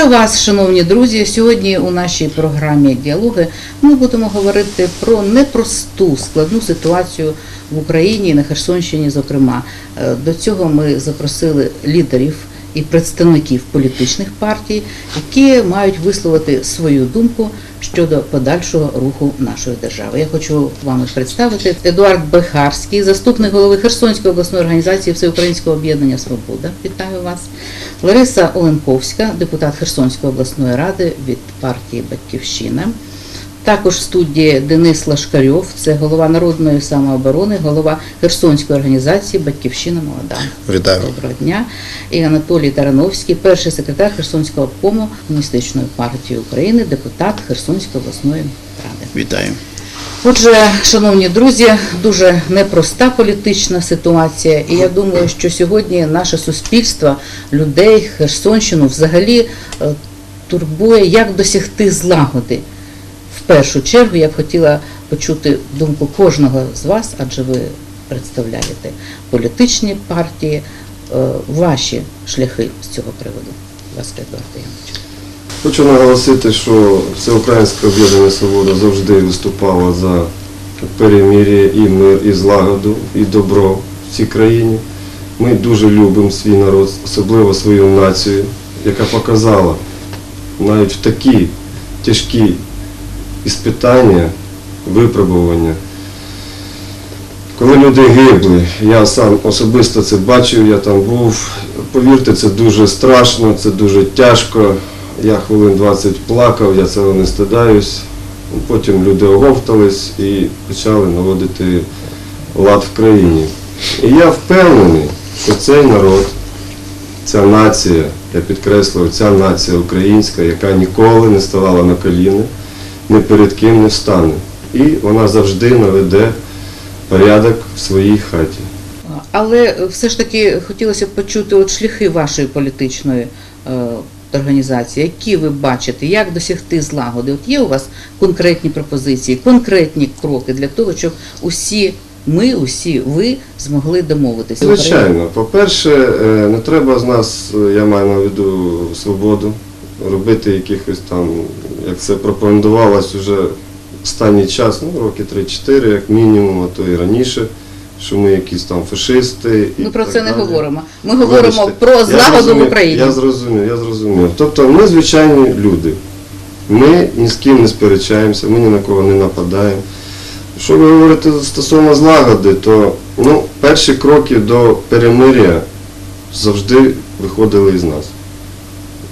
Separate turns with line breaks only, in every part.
Вітаю вас, шановні друзі. Сьогодні у нашій програмі Діалоги ми будемо говорити про непросту складну ситуацію в Україні на Херсонщині. Зокрема, Е, до цього ми запросили лідерів і представників політичних партій, які мають висловити свою думку щодо подальшого руху нашої держави. Я хочу вам представити Едуард Бехарський, заступник голови Херсонської обласної організації Всеукраїнського об'єднання Свобода. Вітаю вас. Лариса Оленковська, депутат Херсонської обласної ради від партії Батьківщина. Також в студії Денис Лашкарьов, це голова народної самооборони, голова Херсонської організації Батьківщина Молода.
Вітаю.
Доброго дня. І Анатолій Тарановський, перший секретар Херсонського обкому Комуністичної партії України, депутат Херсонської обласної ради.
Вітаю.
Отже, шановні друзі, дуже непроста політична ситуація, і я думаю, що сьогодні наше суспільство, людей, Херсонщину взагалі е, турбує, як досягти злагоди. Першу чергу я б хотіла почути думку кожного з вас, адже ви представляєте політичні партії, е, ваші шляхи з цього приводу. Будь ласка, Едуард Янович.
Хочу наголосити, що Всеукраїнське об'єднання Свобода завжди виступало за перемир'я і мир, і злагоду, і добро в цій країні. Ми дуже любимо свій народ, особливо свою націю, яка показала навіть в такі тяжкі іспитання, випробування. Коли люди гибли, я сам особисто це бачив, я там був. Повірте, це дуже страшно, це дуже тяжко. Я хвилин 20 плакав, я цього не стидаюсь. Потім люди оговтались і почали наводити лад в країні. І я впевнений, що цей народ, ця нація, я підкреслюю, ця нація українська, яка ніколи не ставала на коліни, ні перед ким не встане. І вона завжди наведе порядок в своїй хаті.
Але все ж таки хотілося б почути от шляхи вашої політичної е, організації, які ви бачите, як досягти злагоди. От є у вас конкретні пропозиції, конкретні кроки для того, щоб усі ми, усі ви змогли домовитися.
Звичайно, по-перше, е, не треба з нас, е, я маю на виду свободу, робити якихось там, як це пропагандувалось уже останній час, ну роки 3-4, як мінімум, а то і раніше, що ми якісь там фашисти. і
Ми про
так
це не
далі.
говоримо. Ми говоримо
Вибачте,
про злагоду в Україні.
Я зрозумів, я зрозумів. Тобто ми звичайні люди. Ми ні з ким не сперечаємося, ми ні на кого не нападаємо. Що ви говорите стосовно злагоди, то ну, перші кроки до перемир'я завжди виходили із нас.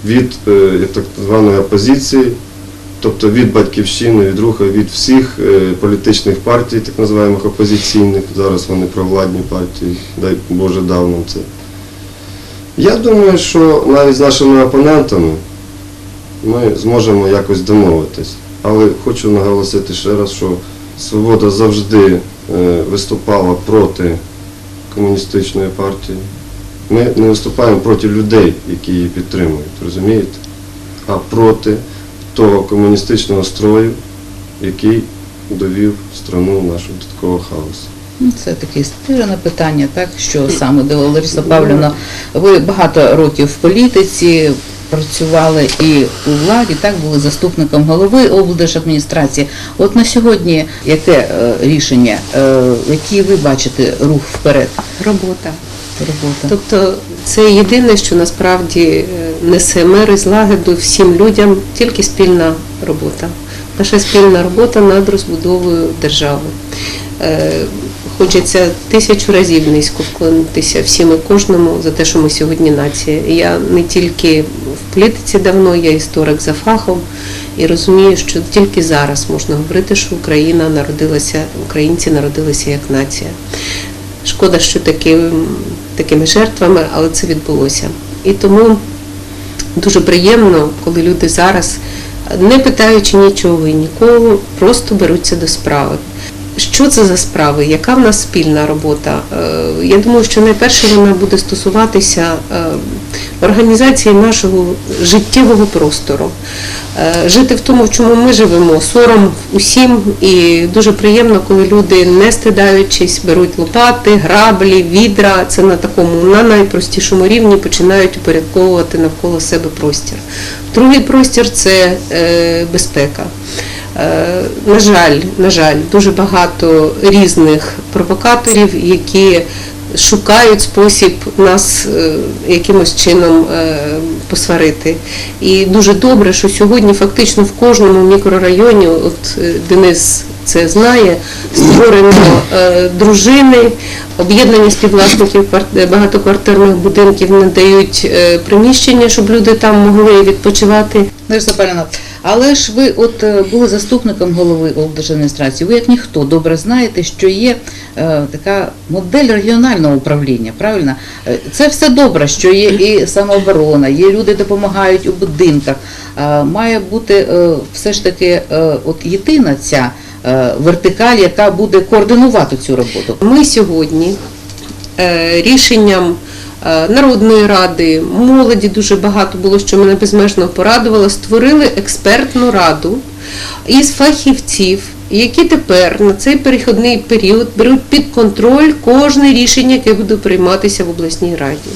Від е, так званої опозиції, тобто від батьківщини, від руху, від всіх е, політичних партій, так називаємо опозиційних, зараз вони провладні партії, дай Боже дав нам це. Я думаю, що навіть з нашими опонентами ми зможемо якось домовитись. Але хочу наголосити ще раз, що Свобода завжди е, виступала проти комуністичної партії. Ми не виступаємо проти людей, які її підтримують, розумієте? А проти того комуністичного строю, який довів страну нашу до такого хаосу.
Ну, Це таке стирене питання, так що саме до Лариса Павлівна, ви багато років в політиці працювали і у владі, так були заступником голови облдержадміністрації. От на сьогодні яке е, рішення, е, який ви бачите рух вперед?
Робота.
Робота.
Тобто це єдине, що насправді е, несе мир і злагоду всім людям, тільки спільна робота. Наша спільна робота над розбудовою держави. Е, Хочеться тисячу разів низько вклонитися всім і кожному за те, що ми сьогодні нація. Я не тільки в політиці давно, я історик за фахом і розумію, що тільки зараз можна говорити, що Україна народилася, українці народилися як нація. Шкода, що таким, такими жертвами, але це відбулося. І тому дуже приємно, коли люди зараз, не питаючи нічого і нікого, просто беруться до справи. Що це за справи, яка в нас спільна робота? Е, Я думаю, що найперше вона буде стосуватися е, організації нашого життєвого простору. Е, Жити в тому, в чому ми живемо, сором усім, і дуже приємно, коли люди, не стидаючись, беруть лопати, граблі, відра. Це на такому на найпростішому рівні починають упорядковувати навколо себе простір. Другий простір це безпека. Е, На жаль, на жаль, дуже багато різних провокаторів, які шукають спосіб нас е, якимось чином е, посварити. І дуже добре, що сьогодні фактично в кожному мікрорайоні, от Денис це знає, створено е, дружини, об'єднання співвласників багатоквартирних будинків надають е, приміщення, щоб люди там могли відпочивати.
Степанівна, але ж ви от е, були заступником голови облдержадміністрації. Ви як ніхто добре знаєте, що є е, така модель регіонального управління. Правильно, Е, це все добре, що є і самооборона, є люди допомагають у будинках. Е, має бути е, все ж таки е, от єдина ця е, вертикаль, яка буде координувати цю роботу.
Ми сьогодні е, рішенням е, Народної ради, молоді дуже багато було, що мене безмежно порадувало, створили експертну раду із фахівців, які тепер на цей перехідний період беруть під контроль кожне рішення, яке буде прийматися в обласній раді.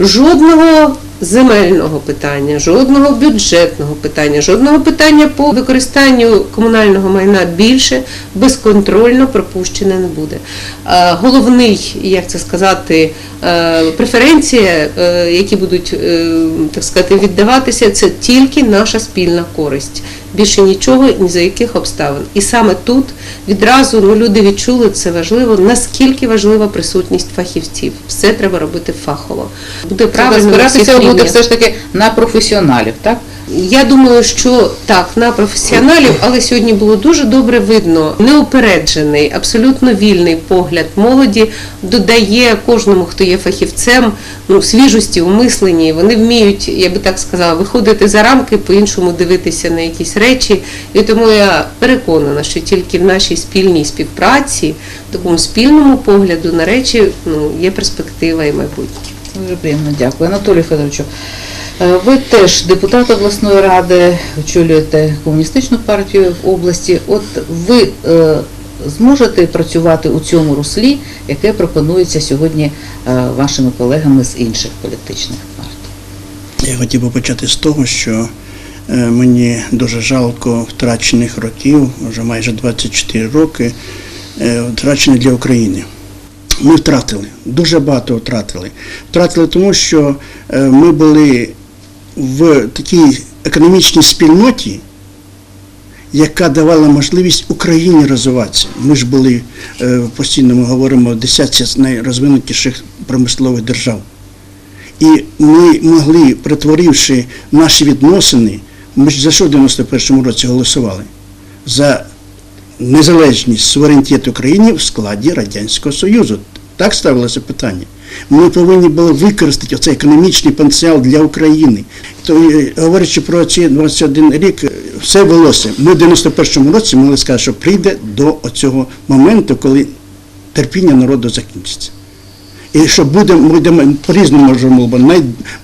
Жодного земельного питання, жодного бюджетного питання, жодного питання по використанню комунального майна більше безконтрольно пропущене не буде. Е, Головний, як це сказати, е, преференція, е, які будуть так сказати віддаватися, це тільки наша спільна користь. Більше нічого ні за яких обставин. І саме тут відразу ну, люди відчули це важливо, наскільки важлива присутність фахівців. Все треба робити фахово. Буде правильно
збиратися буде все ж таки на професіоналів, так?
Я думаю, що так, на професіоналів, але сьогодні було дуже добре видно неупереджений, абсолютно вільний погляд молоді додає кожному, хто є фахівцем, ну, свіжості у мисленні. Вони вміють, я би так сказала, виходити за рамки, по-іншому дивитися на якісь речі. І тому я переконана, що тільки в нашій спільній співпраці, такому спільному погляду на речі ну, є перспектива і майбутнє.
Дуже приємно, дякую. Анатолію Федоровичу, ви теж депутат обласної ради, очолюєте комуністичну партію в області. От ви е, зможете працювати у цьому руслі, яке пропонується сьогодні е, вашими колегами з інших політичних партій?
Я хотів би почати з того, що е, мені дуже жалко втрачених років, вже майже 24 роки, е, втрачених для України. Ми втратили, дуже багато втратили. Втратили тому, що е, ми були в такій економічній спільноті, яка давала можливість Україні розвиватися. Ми ж були е, постійно ми говоримо десятці найрозвинутіших промислових держав. І ми могли, перетворивши наші відносини, ми ж за що в 91-му році голосували? За незалежність, суверенітет України в складі Радянського Союзу. Так ставилося питання. Ми повинні були використати оцей економічний потенціал для України. То, говорячи про ці 21 рік, все велося. Ми в 91-му році могли сказати, що прийде до цього моменту, коли терпіння народу закінчиться. І що буде, будемо по-різному може було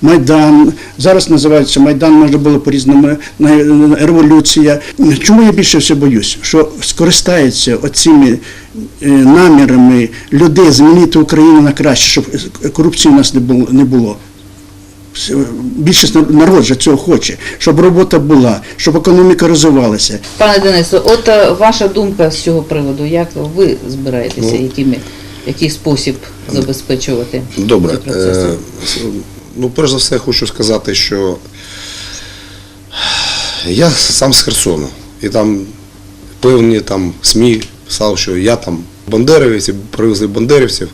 Майдан, зараз називається Майдан, може було по-різному революція. Чому я більше всього боюсь? Що скористаються оціми намірами людей змінити Україну на краще, щоб корупції у нас не було. Більшість народ же цього хоче, щоб робота була, щоб економіка розвивалася.
Пане Денисо, от е, ваша думка з цього приводу, як ви збираєтеся,
Ну.
якими, який спосіб забезпечувати
Добре.
ці процеси?
Е, ну, перш за все, хочу сказати, що я сам з Херсону. І там певні там СМІ писали, що я там бандерівець, і привезли бандерівців.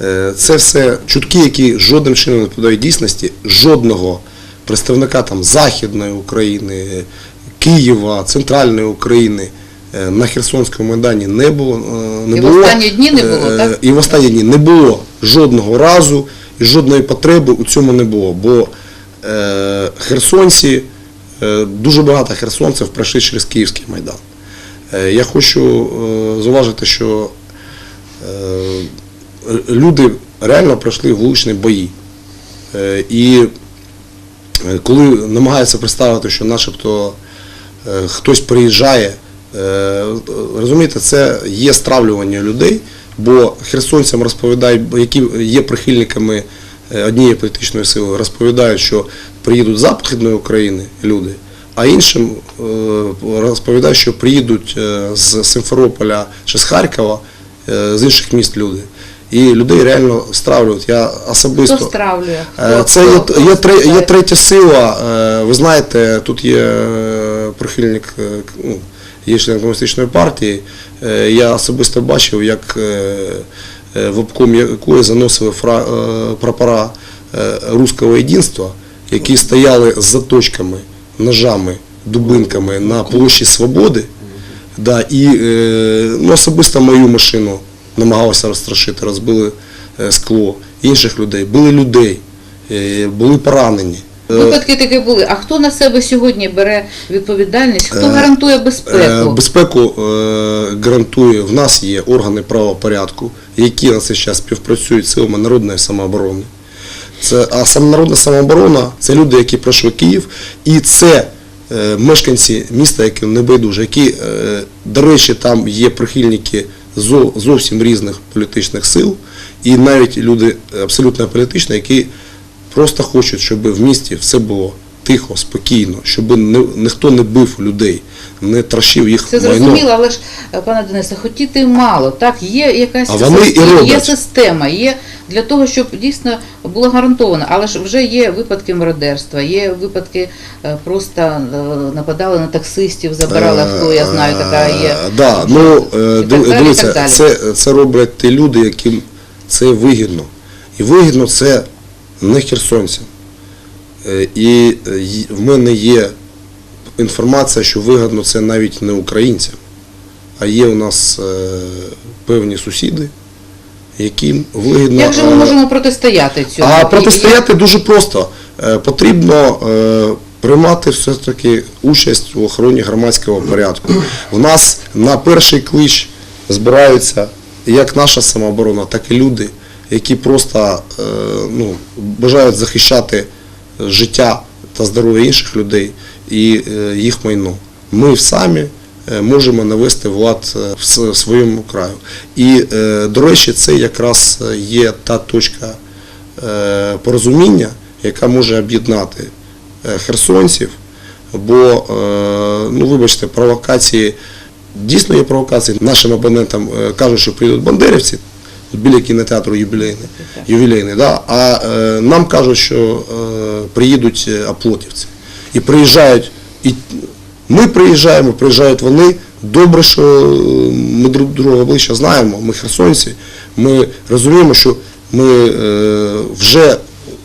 Е, Це все чутки, які жодним чином не відповідають дійсності. Жодного представника там Західної України, Києва, Центральної України е, на Херсонському майдані не було. е, Не
І в останні дні не було, так?
І в останні дні не було жодного разу і жодної потреби у цьому не було. Бо е, херсонці, е, дуже багато херсонців пройшли через Київський майдан. Е, Я хочу е, зауважити, що е, люди реально пройшли вуличні бої. І коли намагаються представити, що начебто хтось приїжджає, розумієте, це є стравлювання людей, бо херсонцям розповідають, які є прихильниками однієї політичної сили, розповідають, що приїдуть з Західної України люди, а іншим е, розповідають, що приїдуть е, з Симферополя чи з Харкова, е, з інших міст люди. І людей реально стравлюють. Я особисто
Хто стравлює? Хто-
Це є, є, тре- є третя сила. Ви знаєте, тут є прихильник, ну, є член комуністичної партії. Я особисто бачив, як в обком якої заносили прапора руського єдинства, які стояли з заточками, ножами, дубинками на площі Свободи. Да, і е, ну, особисто мою машину намагалися розстрашити, розбили е, скло інших людей, били людей, е, були поранені.
Випадки такі були. А хто на себе сьогодні бере відповідальність? Хто гарантує безпеку?
Безпеку гарантує, в нас є органи правопорядку, які на цей час співпрацюють з силами народної самооборони. Це, а саме народна самооборона це люди, які пройшли Київ, і це мешканці міста, які небайдужі, які, е, до речі, там є прихильники зовсім різних політичних сил, і навіть люди абсолютно політичні, які просто хочуть, щоб в місті все було тихо, спокійно, щоб не, ніхто не бив людей, не трощив їх
Це
майно.
зрозуміло, але ж, е, пане Денисе, хотіти мало. Так, є якась
А вони і
система, є система, є для того, щоб дійсно було гарантовано. Але ж вже є випадки мародерства, є випадки е, просто е, нападали на таксистів, забирали авто, я знаю, така є.
Да, ну,
І так далі, і
дивіться,
так далі.
це, це роблять ті люди, яким це вигідно. І вигідно це не херсонцям. Е, І е, в мене є інформація, що вигідно це навіть не українцям, а є у нас е, певні сусіди, яким вигідно.
Як же ми можемо протистояти цьому?
а протистояти дуже просто. Потрібно приймати все-таки участь у охороні громадського порядку. У нас на перший клич збираються як наша самооборона, так і люди, які просто ну, бажають захищати життя та здоров'я інших людей і е, їх майно. Ми самі е, можемо навести влад е, в своєму краю. І, до речі, це якраз є та точка порозуміння, яка може об'єднати херсонців, бо, ну вибачте, провокації, дійсно є провокації. Нашим абонентам кажуть, що прийдуть бандерівці, біля кінотеатру ювілейний, ювілейний да? а е, нам кажуть, що е, приїдуть оплотівці. аплотівці. І приїжджають, і ми приїжджаємо, приїжджають вони. Добре, що е, ми друг друга ближче знаємо, ми херсонці, ми розуміємо, що ми е, вже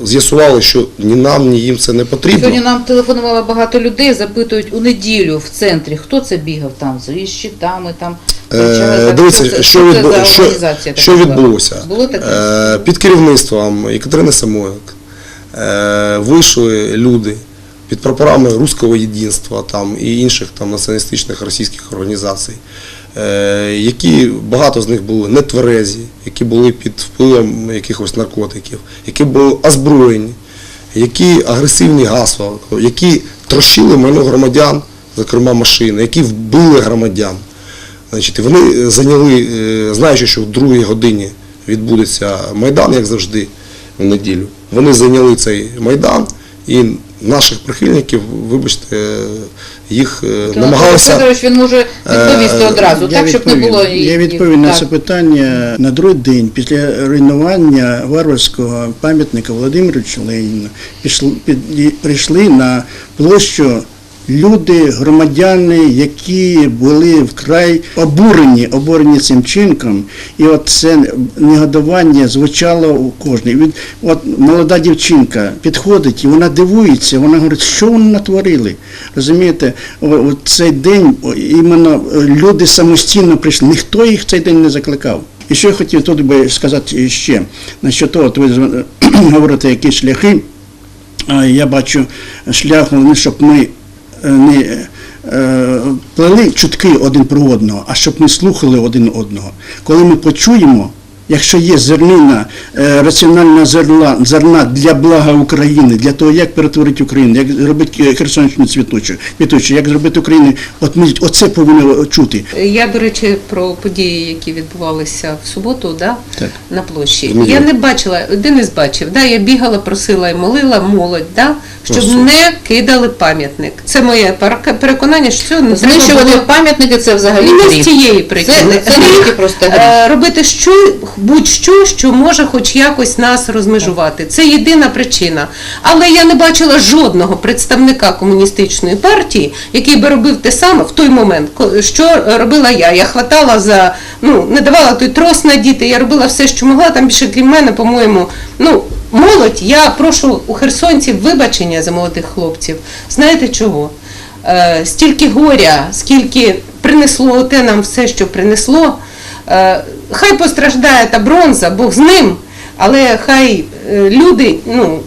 з'ясували, що ні нам, ні їм це не потрібно.
Сьогодні нам телефонувало багато людей, запитують у неділю в центрі, хто це бігав там з щитами, там
Е, Дивіться, що, відбу... що, що відбулося.
Було таке?
Е, Під керівництвом Екатерини Самойленко е, вийшли люди під прапорами Руського єдинства там, і інших там, націоналістичних російських організацій, які багато з них були нетверезі, які були під впливом якихось наркотиків, які були озброєні, які агресивні гасла, які трощили майно громадян, зокрема машини, які вбили громадян. Значить, вони зайняли, е, знаючи, що в другій годині відбудеться Майдан, як завжди, в неділю. Вони зайняли цей Майдан і наших прихильників, вибачте, їх е, намагалися.
Федорович, він може відповісти
Е,
одразу,
я
так, щоб не було...
Я відповім на це питання на другий день після руйнування варварського пам'ятника Володимировичу Леніна пішли, під- прийшли на площу люди, громадяни, які були вкрай обурені, обурені цим чинком. І от це негодування звучало у кожній. От молода дівчинка підходить і вона дивується, вона говорить, що вони натворили. Розумієте, от цей день іменно е, люди самостійно прийшли, ніхто їх цей день не закликав. І що я хотів тут би сказати ще, насчет того, от ви говорите, які шляхи. Я бачу шлях, щоб ми не е, плели чутки один про одного, а щоб ми слухали один одного. Коли ми почуємо, якщо є зернина, е, раціональна зерна, зерна для блага України, для того, як перетворити Україну, як зробити е, Херсонщину цвітучою, квітучою, як зробити Україну, от ми оце повинні чути.
Я, до речі, про події, які відбувалися в суботу, да,
Так.
на площі.
Дмитро.
Я не бачила, Денис бачив, да, я бігала, просила і молила молодь, да, щоб
Просто.
не кидали пам'ятник. Це моє перек- переконання, що цього не треба
Знищувати
було
пам'ятники це взагалі
не з тієї причини.
Це, це не просто
е, робити що, будь-що, що може хоч якось нас розмежувати. Це єдина причина. Але я не бачила жодного представника комуністичної партії, який би робив те саме в той момент, що робила я. Я хватала за, ну, не давала той трос надіти, я робила все, що могла. Там більше крім мене, по-моєму, ну. Молодь, я прошу у херсонців вибачення за молодих хлопців. Знаєте чого? Е, стільки горя, скільки принесло те нам все, що принесло. Е, хай постраждає та бронза, Бог з ним, але хай е, люди ну,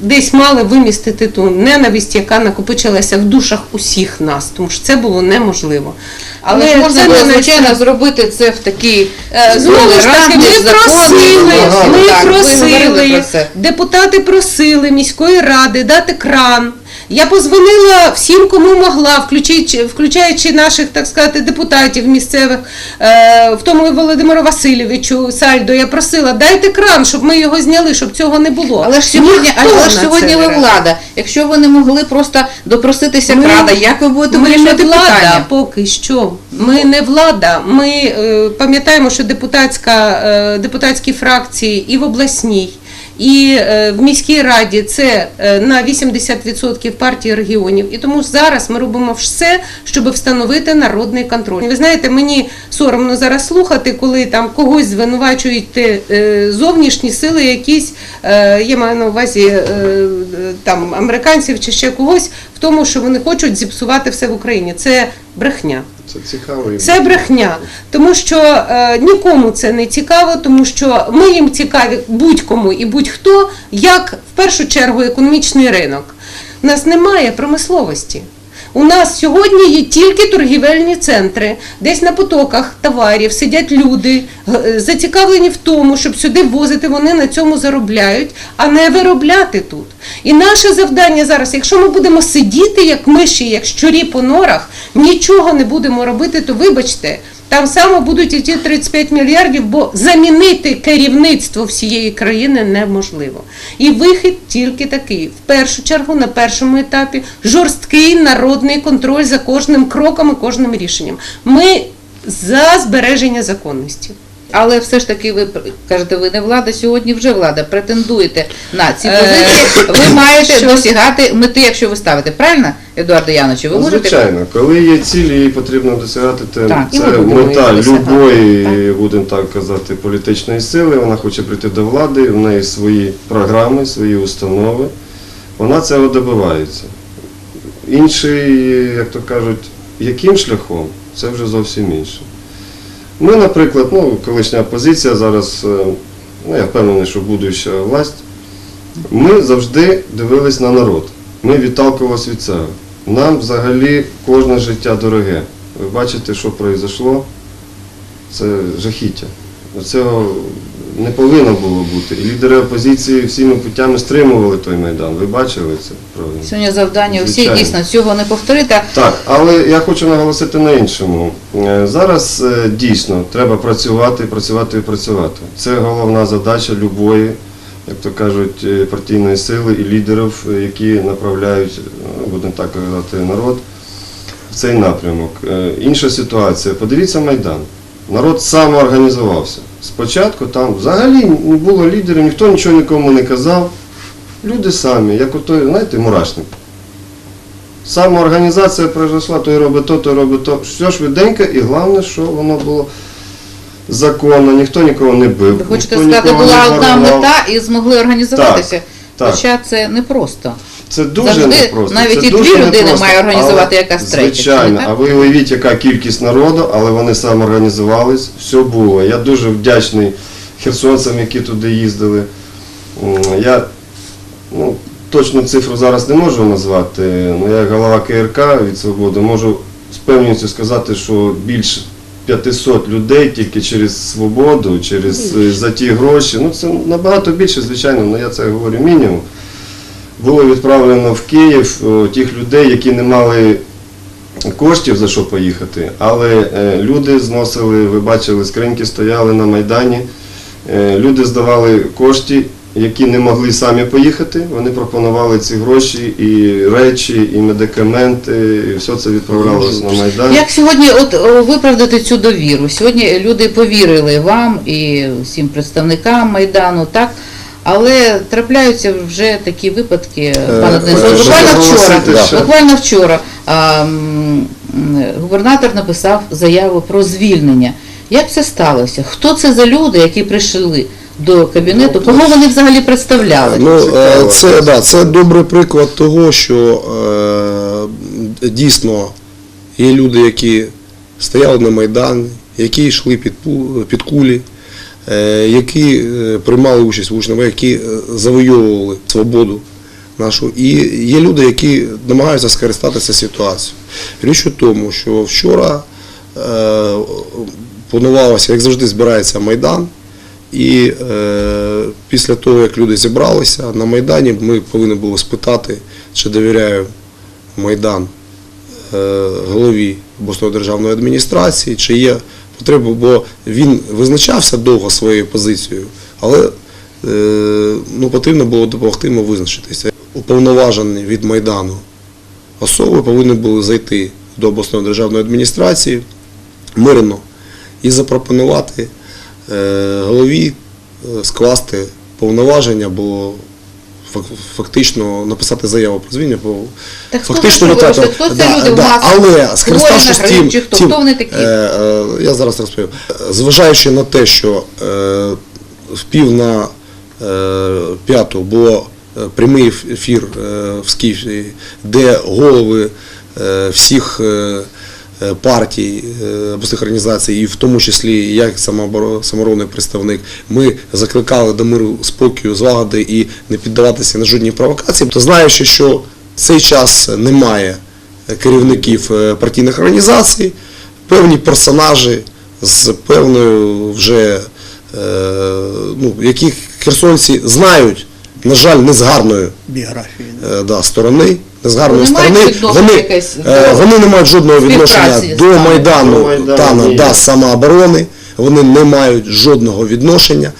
десь мали вимістити ту ненависть, яка накопичилася в душах усіх нас, тому що це було неможливо.
Але ж можна
це
було, звичайно, зробити це в такій
Е, Знову ж таки, ми просили, ми просили,
про
депутати просили міської ради дати кран. Я позвонила всім, кому могла, включаючи, включаючи наших, так сказати, депутатів місцевих, е, в тому і Володимиру Васильовичу Сальдо. Я просила, дайте кран, щоб ми його зняли, щоб цього не було.
Але ж сьогодні,
Ніхто
але ж сьогодні ви влада. Якщо ви не могли просто допроситися
Ми-
крада, як ви будете
Ми не влада
питання?
поки що. Ми не влада. Ми е, пам'ятаємо, що депутатська, е, депутатські фракції і в обласній, і е, в міській раді це е, на 80% партії регіонів. І тому зараз ми робимо все, щоб встановити народний контроль. Ви знаєте, мені соромно зараз слухати, коли там когось звинувачують е, зовнішні сили, якісь я маю на увазі там американців чи ще когось в тому, що вони хочуть зіпсувати все в Україні. Це брехня.
Це цікаво.
Це брехня, тому що е, нікому це не цікаво, тому що ми їм цікаві будь-кому і будь-хто, як в першу чергу економічний ринок. У нас немає промисловості. У нас сьогодні є тільки торгівельні центри, десь на потоках товарів сидять люди, зацікавлені в тому, щоб сюди возити, вони на цьому заробляють, а не виробляти тут. І наше завдання зараз, якщо ми будемо сидіти як миші, як щурі по норах, нічого не будемо робити, то вибачте, там само будуть іти 35 мільярдів, бо замінити керівництво всієї країни неможливо. І вихід тільки такий: в першу чергу, на першому етапі, жорсткий народний контроль за кожним кроком і кожним рішенням. Ми за збереження законності.
Але все ж таки ви кажете, ви не влада, сьогодні вже влада. Претендуєте на ці
Е,
позиції. Ви маєте досягати мети, якщо ви ставите. Правильно, Едуарdo Яновичу? Ви
Ну,
можете
Звичайно, коли є цілі, її потрібно досягати,
Так,
це мета любої, будемо так казати, політичної сили. Вона хоче прийти до влади, в неї свої програми, свої установи. Вона цього добивається. Інший, як то кажуть, яким шляхом, це вже зовсім інше. Ми, наприклад, ну, колишня опозиція, зараз, е, ну, я впевнений, що будуща власть, ми завжди дивились на народ. Ми відталкувалися від цього. Нам взагалі кожне життя дороге. Ви бачите, що пройшло. Це жахіття. Цього не повинно було бути. І лідери опозиції всіми путями стримували той майдан. Ви бачили це? Правильно?
сьогодні завдання всі
Звичайно.
дійсно цього не повторити.
Так, але я хочу наголосити на іншому. Е, Зараз е, дійсно треба працювати, працювати і працювати. Це головна задача любої, як то кажуть, е, партійної сили і лідерів, е, які направляють, будемо так казати, народ в цей напрямок. Е, Інша ситуація. Подивіться Майдан. Народ самоорганізувався. Спочатку там взагалі не було лідерів, ніхто нічого нікому не казав. Люди самі, як отой, знаєте, мурашник. Самоорганізація пройшла, той робить то, той робить то. Все швиденько і головне, що воно було законно, ніхто нікого не бив.
Ви хочете сказати, була одна мета і змогли організуватися.
так.
Хоча це непросто.
Це дуже
Завжди
непросто.
навіть
це
і дві людини має організувати якась третя,
Звичайно, а ви уявіть, яка кількість народу, але вони самоорганізувались, все було. Я дуже вдячний херсонцям, які туди їздили. Я ну, точну цифру зараз не можу назвати, але я голова КРК від свободи можу з певністю сказати, що більше 500 людей тільки через свободу, через е, за ті гроші. Ну це набагато більше, звичайно, але я це говорю мінімум. Було відправлено в Київ е, тих людей, які не мали коштів за що поїхати, але е, люди зносили, ви бачили, скриньки стояли на Майдані. Е, Люди здавали кошти, які не могли самі поїхати. Вони пропонували ці гроші, і речі, і медикаменти, і все це відправлялося на Майдан.
Як сьогодні от виправдати цю довіру? Сьогодні люди повірили вам і всім представникам Майдану, так? Але трапляються вже такі випадки, пане Денисо.
е,
Буквально вчора, буквально вчора а, м, м, губернатор написав заяву про звільнення. Як це сталося? Хто це за люди, які прийшли до кабінету? Кого вони взагалі представляли?
Ну, е, це, да, це добрий приклад того, що е, дійсно є люди, які стояли на Майдані, які йшли під, пу- під кулі, е, які е, приймали участь в учнях, які е, завойовували свободу нашу. І є люди, які намагаються скористатися ситуацією. Річ у тому, що вчора е, планувалося, як завжди, збирається Майдан. І е, після того, як люди зібралися на Майдані, ми повинні були спитати, чи довіряє Майдан е, голові обласної державної адміністрації, чи є потреба, бо він визначався довго своєю позицією, але е, ну, потрібно було допомогти йому визначитися. Уповноважені від Майдану особи повинні були зайти до обласної державної адміністрації мирно і запропонувати е, голові е, скласти повноваження, бо фактично написати заяву про звільнення, бо
Так
фактично
це,
витратив-
хто це
Да,
люди
да,
масах?
але скориставшись тим,
чи хто?
тим,
Хто вони такі?
Е, е, я зараз розповім. Зважаючи на те, що е, в пів на е, п'яту було е, прямий ефір е, в Скіфі, де голови е, всіх е, партій, е, обласних організацій, і в тому числі я як самооборо- саморобний представник, ми закликали до миру, спокою, злагоди і не піддаватися на жодні провокації, то знаючи, що в цей час немає керівників е, партійних організацій, певні персонажі з певною вже, е, ну, яких херсонці знають, на жаль, не з гарної
Біографії.
е, да, сторони, з гарної сторони. Вони,
якесь
е, вони не мають жодного відношення
співпраці з
до
нами?
Майдану,
До Майдану,
та,
ні.
да, самооборони. Вони не мають жодного відношення.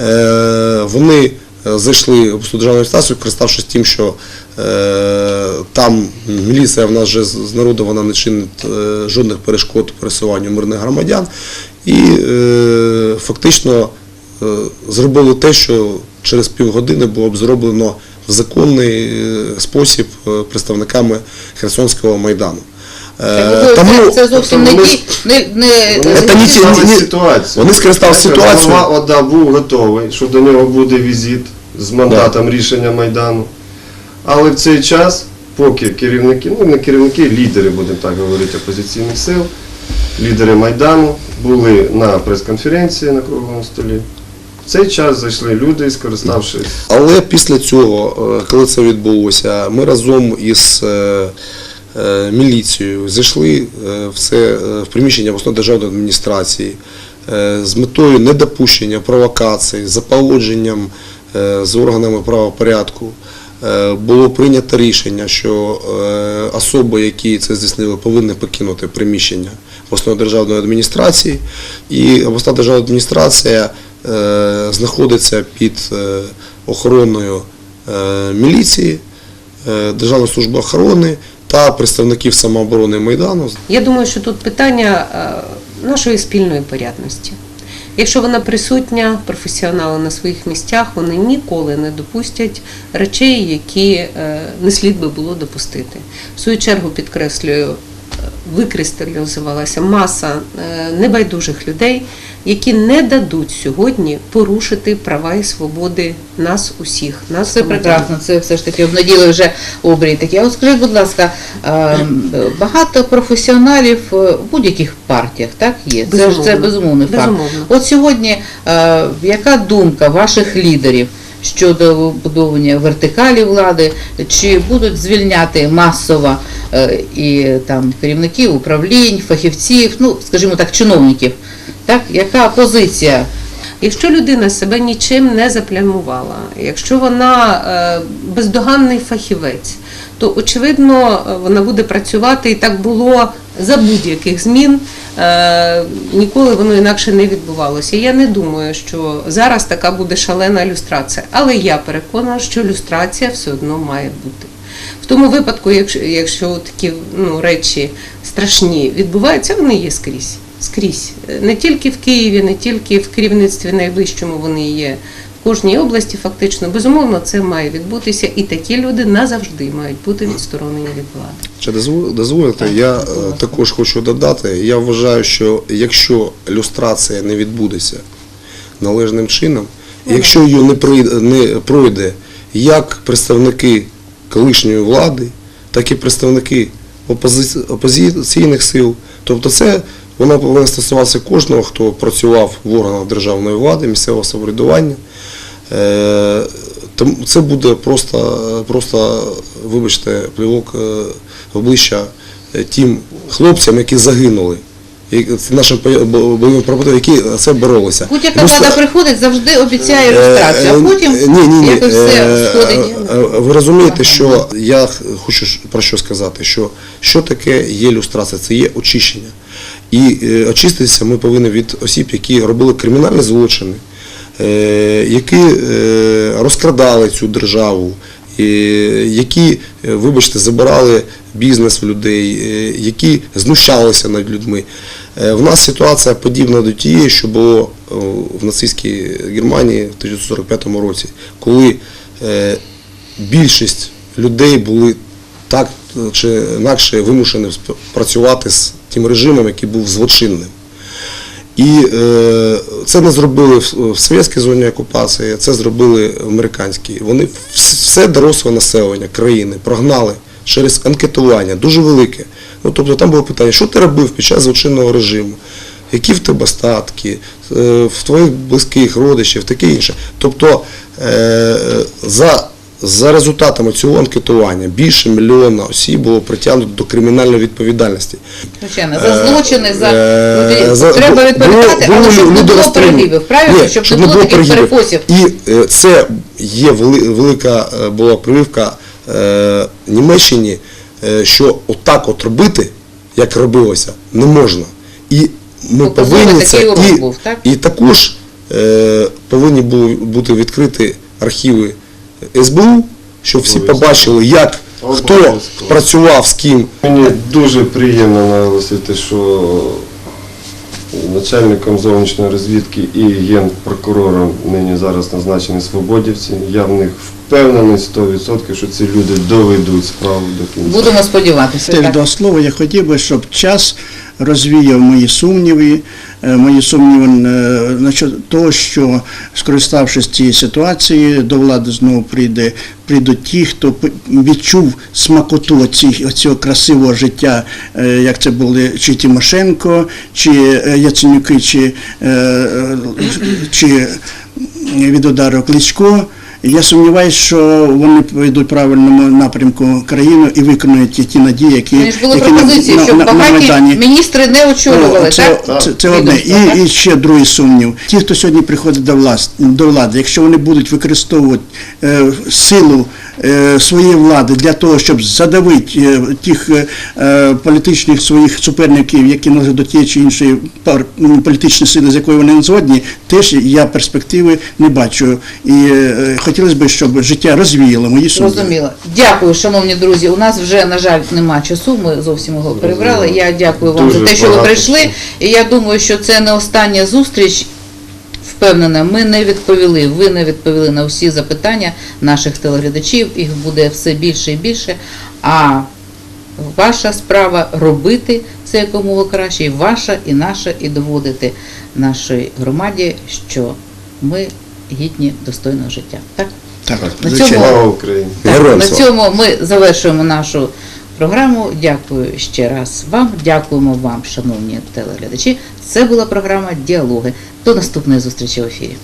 Е, Вони е, зайшли в державну адміністрацію, користавшись тим, що е, там міліція в нас вже з з народу вона не чинить е, жодних перешкод пересуванню мирних громадян. І е, фактично е, зробили те, що через півгодини було б зроблено в законний е, спосіб е, представниками Херсонського майдану. Е,
Так, це, це зовсім не
Тобто
ті, не, не,
Вони
Це ні- ні-
ситуацією.
вони скористалися ситуацією.
Голова ОДА був готовий, що до нього буде візит з мандатом рішення Майдану. Але в цей час, поки керівники, ну не керівники, лідери, будемо так говорити, опозиційних сил, лідери Майдану були на прес-конференції на круглому столі. Цей час зайшли люди, скориставшись
Але після цього, е, коли це відбулося, ми разом із е, е, міліцією зайшли в це в приміщення обласної державної адміністрації з метою недопущення провокацій, за з органами правопорядку. Було прийнято рішення, що особи, які це здійснили, повинні покинути приміщення обласної державної адміністрації. І обласна державна адміністрація знаходиться під е, охороною е, міліції, е, Державної служби охорони та представників самооборони Майдану.
Я думаю, що тут питання е, нашої спільної порядності. Якщо вона присутня, професіонали на своїх місцях, вони ніколи не допустять речей, які е, не слід би було допустити. В свою чергу підкреслюю, е, викристалізувалася маса е, небайдужих людей, які не дадуть сьогодні порушити права і свободи нас усіх. Нас
Це
громадян.
прекрасно, це все ж таки обнаділи вже обрій такі. А от скажіть, будь ласка, е, багато професіоналів е, в будь-яких партіях, так є? Це ж це
Безумовно.
безумовний факт.
Безумовно.
От сьогодні, е, яка думка ваших лідерів щодо будування вертикалі влади, чи будуть звільняти масово е, і там керівників управлінь, фахівців, ну скажімо так, чиновників. Так, яка позиція?
Якщо людина себе нічим не заплямувала, якщо вона е, бездоганний фахівець, то очевидно вона буде працювати і так було за будь-яких змін. Е, ніколи воно інакше не відбувалося. Я не думаю, що зараз така буде шалена люстрація, але я переконана, що люстрація все одно має бути. В тому випадку, якщо, якщо такі ну, речі страшні відбуваються, вони є скрізь. Скрізь. Не тільки в Києві, не тільки в керівництві найближчому вони є. В кожній області фактично, безумовно, це має відбутися, і такі люди назавжди мають бути відсторонені від влади.
Чи дозво- дозволите, я е, також хочу додати. Я вважаю, що якщо люстрація не відбудеться належним чином, якщо її не пройде, не пройде як представники колишньої влади, так і представники опози- опозиційних сил, тобто це вона повинна стосуватися кожного, хто працював в органах державної влади, місцевого самоврядування. Е, це буде просто, просто вибачте, плівок е, в обличчя е, тим хлопцям, які загинули. І це нашим бо- бойовим прапором, які це боролися.
Будь-яка влада приходить, завжди обіцяє люстрацію, а потім
ні, ні, ні.
якось все сходить.
Ви розумієте, що я хочу про що сказати, що що таке є люстрація? Це є очищення. І е, очиститися ми повинні від осіб, які робили кримінальні злочини, е, які е, розкрадали цю державу, які, вибачте, забирали бізнес в людей, які знущалися над людьми. В нас ситуація подібна до тієї, що було в нацистській Германії в 1945 році, коли більшість людей були так чи інакше вимушені працювати з тим режимом, який був злочинним. І е, це не зробили в, совєтській зоні окупації, це зробили в американській. Вони все доросле населення країни прогнали через анкетування, дуже велике. Ну, тобто там було питання, що ти робив під час злочинного режиму, які в тебе статки, е, в твоїх близьких родичів, таке інше. Тобто е, за, за результатами цього анкетування більше мільйона осіб було притягнуто до кримінальної відповідальності.
Звичайно, за злочини, за,
Е, за-
треба відповідати, але щоб не було перегибів, правильно?
Ні,
щоб, не було таких
перегибів. І е, це є велика е, була прививка е, Німеччині, е, що отак от робити, як робилося, не можна. І ми
Ну,
повинні це і,
був, так?
і також е, повинні були бути відкриті архіви СБУ, щоб всі побачили, як хто працював з ким.
Мені дуже приємно наголосити, що начальником зовнішньої розвідки і генпрокурором нині зараз назначені свободівці. Я в них впевнений 100%, що ці люди доведуть справу до кінця.
Будемо сподіватися.
До слова, я хотів би, щоб час розвіяв мої сумніви, е, мої сумніви е, насчет того, що скориставшись цією ситуацією, до влади знову прийде, прийдуть ті, хто відчув смакоту оцього красивого життя, е, як це були чи Тимошенко, чи Яценюки, чи, чи від удару Кличко. Я сумніваюся, що вони пойдуть правильному напрямку країну і виконують ті, ті надії, які,
ж були
які на-
пропозиції,
на-
щоб
на- на Майдані.
міністри не очолювали,
це,
так?
це, це одне. І, і ще другий сумнів. Ті, хто сьогодні приходить до, влас, до влади, якщо вони будуть використовувати е, силу своєї влади для того, щоб задавити е, тих е, е, політичних своїх суперників, які належать до тієї чи іншої пар, політичної сили, з якою вони не згодні, теж я перспективи не бачу. І е, хотілося б, щоб життя розвіяло мої сумніви.
Зрозуміло. Дякую, шановні друзі. У нас вже, на жаль, нема часу. Ми зовсім його перебрали. Я дякую вам
Дуже
за те, що ви прийшли. І я думаю, що це не остання зустріч. Впевнена, ми не відповіли. Ви не відповіли на всі запитання наших телеглядачів. Їх буде все більше і більше. А ваша справа робити це якомога краще, і ваша, і наша, і доводити нашій громаді, що ми гідні достойного життя. Так?
Так,
На цьому-
Україні!
Так, на цьому ми завершуємо нашу програму. Дякую ще раз вам. Дякуємо вам, шановні телеглядачі. Це була програма Діалоги. До наступної зустрічі в ефірі.